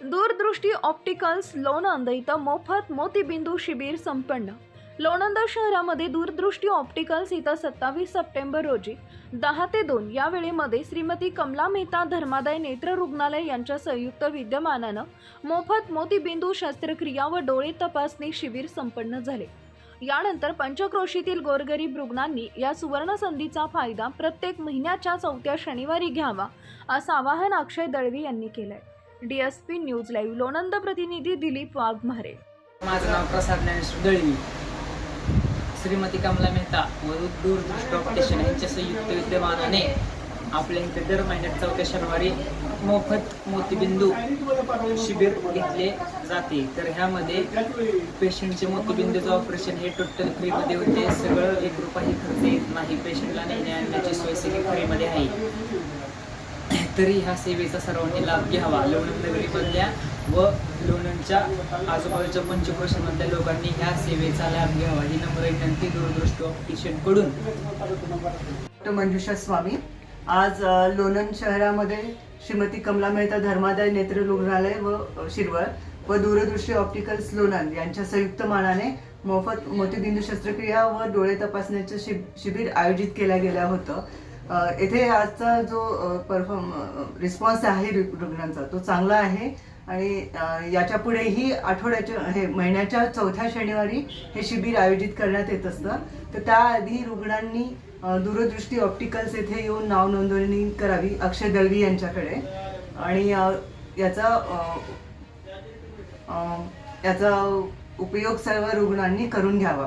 दूरदृष्टी ऑप्टिकल्स लोणंद इथं मोफत मोतीबिंदू शिबिर संपन्न. लोणंद शहरामध्ये दूरदृष्टी ऑप्टिकल्स इथं सत्तावीस सप्टेंबर रोजी दहा ते दोन या वेळेमध्ये श्रीमती कमला मेहता धर्मादाय नेत्र रुग्णालय यांच्या संयुक्त विद्यमानानं मोफत मोतीबिंदू शस्त्रक्रिया व डोळे तपासणी शिबिर संपन्न झाले. यानंतर पंचक्रोशीतील गोरगरीब रुग्णांनी या सुवर्ण संधीचा फायदा प्रत्येक महिन्याच्या चौथ्या शनिवारी घ्यावा असं आवाहन अक्षय दळवी यांनी केलं आहे डीएसपी न्यूज लाईव्ह लोणंद प्रतिनिधी दिलीप वाघमारे. माझं नाव प्रसाद ज्ञानेश्वर दळवी. श्रीमती कमला मेहता व दूरदृष्ट ऑप्टिशियन यांच्या संयुक्त विद्यमानाने आपल्या इथे दर महिन्यात चौथ्या शनिवारी मोफत मोतीबिंदू शिबिर घेतले जाते. तर ह्यामध्ये पेशंटचे मोतीबिंदूचं ऑपरेशन हे टोटल फ्रीमध्ये होते. सगळं एक रुपयाही खर्च येत नाही. पेशंटला नेण्याची सोय सगळी फ्रीमध्ये आहे. तरी ह्या सेवेचा सर्वांनी लाभ घ्यावा. लोणंद नगरीमधल्या व लोणंदच्या आजूबाजूच्या पंचक्रोशीमधल्या लोकांनी ह्या सेवेचा लाभ घ्यावा. ही नम्र विनंती दूरदृष्टी ऑप्टिशियनकडून मंजुषा स्वामी आज लोणंद शहरामध्ये श्रीमती कमला मेहता धर्मादाय नेत्र रुग्णालय व शिरवळ व दूरदृष्टी ऑप्टिकल्स लोणंद यांच्या संयुक्त मानाने मोफत मोतीबिंदू शस्त्रक्रिया व डोळे तपासण्याचं शिब शिबिर आयोजित केलं गेलं होतं. येथे आजचा जो परफॉर्म रिस्पॉन्स आहे रुग्णांचा तो चांगला आहे. आणि याच्या पुढेही आठवड्याच्या हे महिन्याच्या चौथ्या शनिवारी हे शिबिर आयोजित करण्यात येत असतं. तर त्याआधी रुग्णांनी दूरदृष्टी ऑप्टिकल्स येथे येऊन नाव नोंदणी करावी अक्षय दळवी यांच्याकडे. आणि याचा याचा उपयोग सर्व रुग्णांनी करून घ्यावा.